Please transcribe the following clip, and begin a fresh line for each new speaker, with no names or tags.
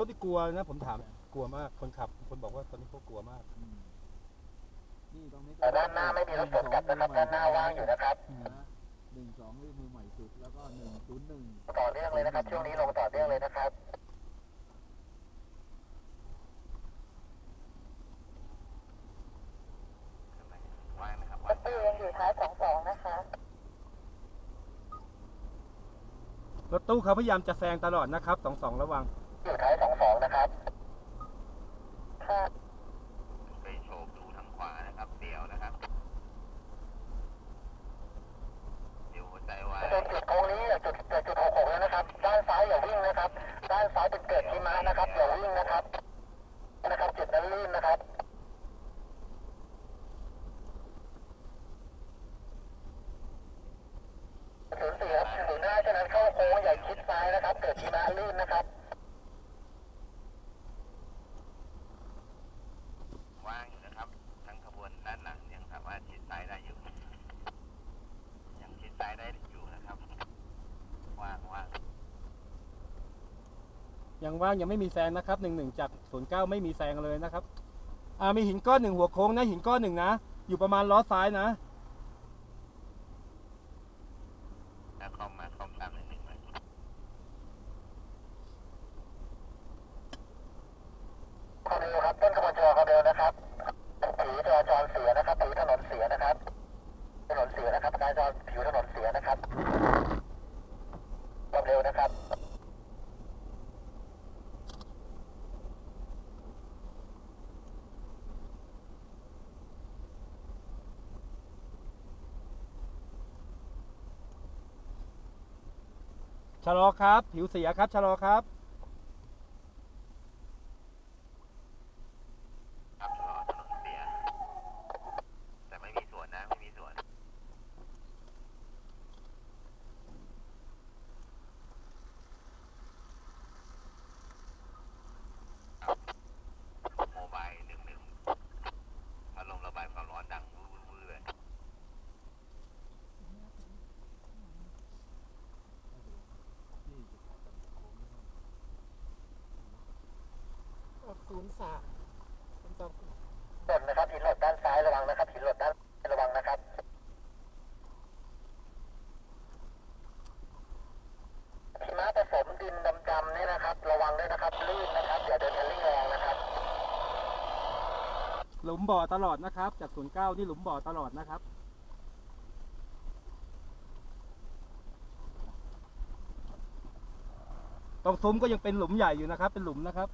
รถที่กลัวนะผมถามกลัวมากคนขับคนบอกว่าตอนนี้เขากลัวมาก
อืมนี่ตรงนี้
แต่ด้านหน้าไม่มีรถสวนกลับนะครับด้านหน้าว่างอยู่นะครับ
นะหนึ่งสองนี่มือใหม่สุดแล้วก็หนึ่งศูนย์หนึ่ง
ต่อเนื่องเลยนะครับ ช่วงนี้ลงต่อเนื่องเลยนะครับ
ว่างนะครับ
รถตู้ยังอยู่ท้ายสองสองนะคะ
รถตู้เขาพยายามจะแซงตลอดนะครับสองสองระวัง
อยู่ท้ายสองสองนะครับ ค่ะ
ไปโชคดูทางขวานะครับ เดี่ยวนะครับ เดี๋ยวหัวใจวาย
จนจุดโค้งนี้จุดจุดหกหกแล้วนะครับ ด้านซ้ายอย่าวิ่งนะครับ ด้านซ้ายเป็นเกิดหิมะนะครับอย่าวิ่งนะครับ นะครับ จุดนั้นลื่นนะครับศูนย์สี่ครับศูนย์ห้าฉะนั้นเข้าโค้งอย่าชิดซ้ายนะครับ เกิดหิมะลื่นนะครับ
ว่างอยู่นะครับ ทั้งขบวนด้านหลังยังสามารถชิดซ้ายได้อยู่ ยังชิดซ้ายได้อยู่นะครับ ว่างว่าง
ยังว่างยังไม่มีแซงนะครับหนึ่งหนึ่งจากศูนย์เก้าไม่มีแซงเลยนะครับอ่ามีหินก้อนหนึ่งหัวโค้งนะหินก้อนหนึ่งนะอยู่ประมาณล้อซ้ายนะ
ถ้าคอมมาคอมตามหนึ่งหนึ่งเลย
ความเร็วครับต้นขบวนชะลอความเร็วนะครับผิวจราจรเสียนะครับผิวถนนเสียนะครับถนนเสียนะครับการจราผิวถนนเสียนะครับความเร็วนะครับ
ชะลอครับ ผิวเสียครับชะลอครับ
ครับชะลอถนนเสีย แต่ไม่มีสวนนะ ไม่มีสวน โมบายหนึ่งหนึ่งพัดลมระบายความร้อนดังวื้อวื้อวื้อเลย
ศูนย์ สามศูนย์สาม
ต้นนะครับหินหลดด้านซ้ายระวังนะครับหินหลดด้านระวังนะครับหิมะผสมดินดำๆนี่นะครับ ระวังด้วยนะครับลื่นนะครับอย่าเดินคันเร่งแรงนะครับ
หลุมบ่อตลอดนะครับ จากศูนย์เก้านี่หลุมบ่อตลอดนะครับตรงซุ้มก็ยังเป็นหลุมใหญ่อยู่นะครับ เป็นหลุมนะครับ